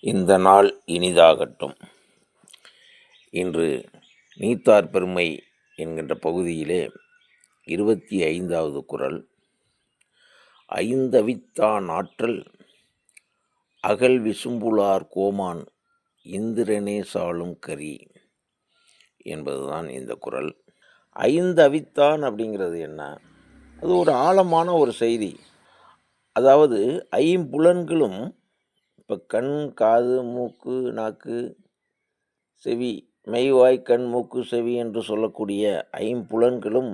இந்த நாள் இனிதாகட்டும். இன்று நீத்தார் பெருமை என்கின்ற பகுதியிலே இருபத்தி ஐந்தாவது குறள் ஐந்தவித்தான் ஆற்றல் அகல் விசும்புலார் கோமான் இந்திரனே சாலும் கரி என்பதுதான் இந்த குறள் ஐந்தவித்தான் அப்படிங்கிறது என்ன? அது ஒரு ஆழமான ஒரு செய்தி. அதாவது ஐம்புலன்களும் இப்போ கண் காது மூக்கு நாக்கு செவி மெய்வாய் கண் மூக்கு செவி என்று சொல்லக்கூடிய ஐம்புலன்களும்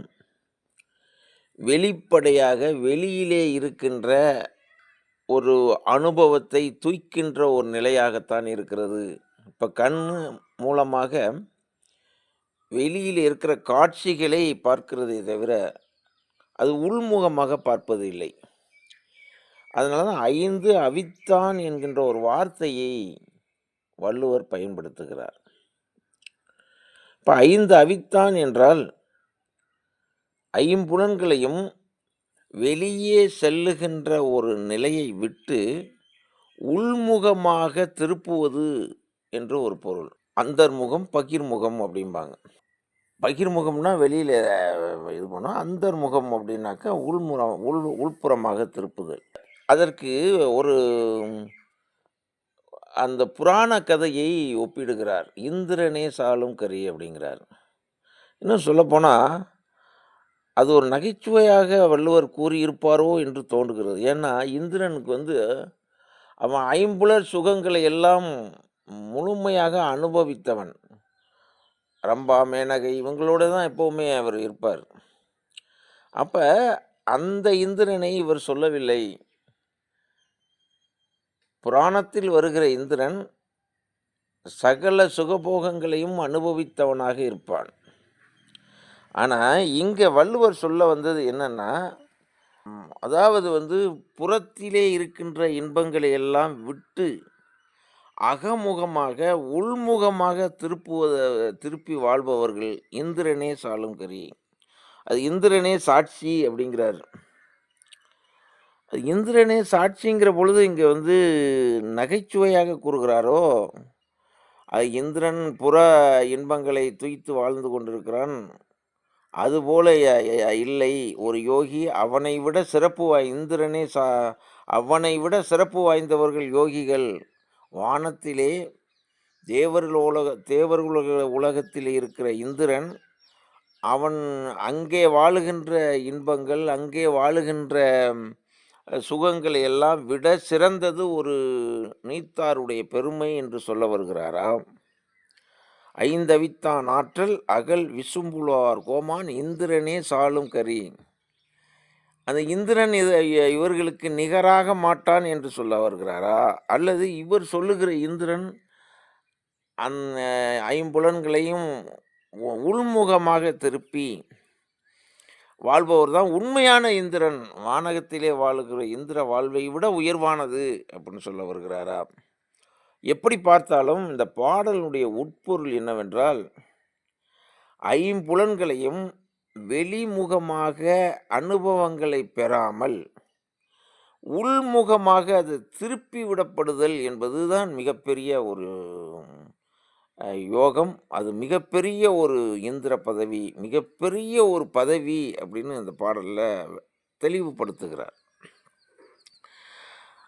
வெளிப்படையாக வெளியிலே இருக்கின்ற ஒரு அனுபவத்தை தூய்க்கின்ற ஒரு நிலையாகத்தான் இருக்கிறது. இப்போ கண் மூலமாக வெளியில் இருக்கிற காட்சிகளை பார்க்கிறதே தவிர அது உள்முகமாக பார்ப்பது இல்லை அதனால தான் ஐந்து அவித்தான் என்கின்ற ஒரு வார்த்தையை வள்ளுவர் பயன்படுத்துகிறார். இப்போ ஐந்து அவித்தான் என்றால் ஐம்புலன்களையும் வெளியே செல்லுகின்ற ஒரு நிலையை விட்டு உள்முகமாக திருப்புவது என்று ஒரு பொருள். அந்தர்முகம் பகிர்முகம் அப்படிம்பாங்க. பகிர்முகம்னா வெளியில் இது பண்ணோம். அந்தர்முகம் அப்படின்னாக்கா உள்முறம் உள் உள்புறமாக திருப்புதல். அதற்கு ஒரு அந்த புராண கதையை ஒப்பிடுகிறார். இந்திரனே சாலும் கரி அப்படிங்கிறார். இன்னும் சொல்லப்போனால் அது ஒரு நகைச்சுவையாக வள்ளுவர் கூறியிருப்பாரோ என்று தோன்றுகிறது. ஏன்னா இந்திரனுக்கு வந்து அவன் ஐம்புலர் சுகங்களை எல்லாம் முழுமையாக அனுபவித்தவன். ரம்பா மேனகை இவங்களோட தான் எப்போவுமே அவர் இருப்பார். அப்போ அந்த இந்திரனை இவர் சொல்லவில்லை. புராணத்தில் வருகிற இந்திரன் சகல சுகபோகங்களையும் அனுபவித்தவனாக இருப்பான். ஆனால் இங்கே வள்ளுவர் சொல்ல வந்தது என்னென்னா அதாவது வந்து புறத்திலே இருக்கின்ற இன்பங்களை எல்லாம் விட்டு அகமுகமாக உள்முகமாக திருப்புவத திருப்பி வாழ்பவர்கள் இந்திரனே சாலும் கரி அது இந்திரனே சாட்சி அப்படிங்கிறார். இந்திரனே சாட்சிங்கிற பொழுது இங்கே வந்து நகைச்சுவையாக கூறுகிறாரோ? அது இந்திரன் புற இன்பங்களை துய்த்து வாழ்ந்து கொண்டிருக்கிறான். அதுபோல இல்லை. ஒரு யோகி அவனை விட சிறப்பு வாய் இந்திரனே சா அவனை விட சிறப்பு வாய்ந்தவர்கள் யோகிகள் வானத்திலே தேவர்கள் உலக தேவர்கள் உலகத்தில் இருக்கிற இந்திரன் அவன் அங்கே வாழுகின்ற இன்பங்கள் அங்கே வாழுகின்ற சுகங்களை எல்லாம் விட சிறந்தது ஒரு நீத்தாருடைய பெருமை என்று சொல்ல வருகிறாராம். ஐந்தவித்தான் ஆற்றல் அகல் விசும்புலார் கோமான் இந்திரனே சாலும் கரி. அந்த இந்திரன் இது இவர்களுக்கு நிகராக மாட்டான் என்று சொல்ல வருகிறாரா? அல்லது இவர் சொல்லுகிற இந்திரன் அந்த ஐம்புலன்களையும் உள்முகமாக திருப்பி வாழ்பவர் தான் உண்மையான இந்திரன். வானகத்திலே வாழுகிற இந்திர வாழ்வை விட உயர்வானது அப்படின்னு சொல்ல வருகிறாரா? எப்படி பார்த்தாலும் இந்த பாடலுடைய உட்பொருள் என்னவென்றால் ஐம்புலன்களையும் வெளிமுகமாக அனுபவங்களை பெறாமல் உள்முகமாக அது திருப்பி விடப்படுதல் என்பதுதான் மிகப்பெரிய ஒரு யோகம் அது மிகப்பெரிய ஒரு இந்திர பதவி மிகப்பெரிய ஒரு பதவி அப்படின்னு இந்த பாடலில் தெளிவுபடுத்துகிறார்.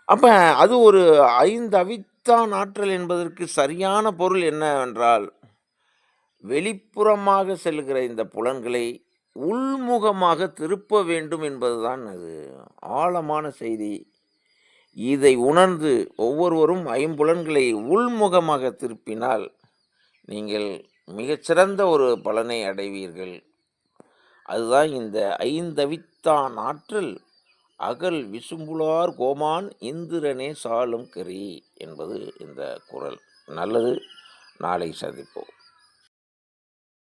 அப்போ அது ஒரு ஐந்து அவித்தான் ஆற்றல் என்பதற்கு சரியான பொருள் என்னவென்றால் வெளிப்புறமாக செல்கிற இந்த புலன்களை உள்முகமாக திருப்ப வேண்டும் என்பதுதான் அது. ஆழமான செய்தி. இதை உணர்ந்து ஒவ்வொருவரும் ஐம்புலன்களை உள்முகமாக திருப்பினால் நீங்கள் மிகச்சிறந்த ஒரு பலனை அடைவீர்கள். அதுதான் இந்த ஐந்தவித்தான் ஆற்றல் அகல் விசும்புலார் கோமான் இந்திரனே சாலும் கரி என்பது இந்த குரல். நல்லது. நாளை சந்திப்போம்.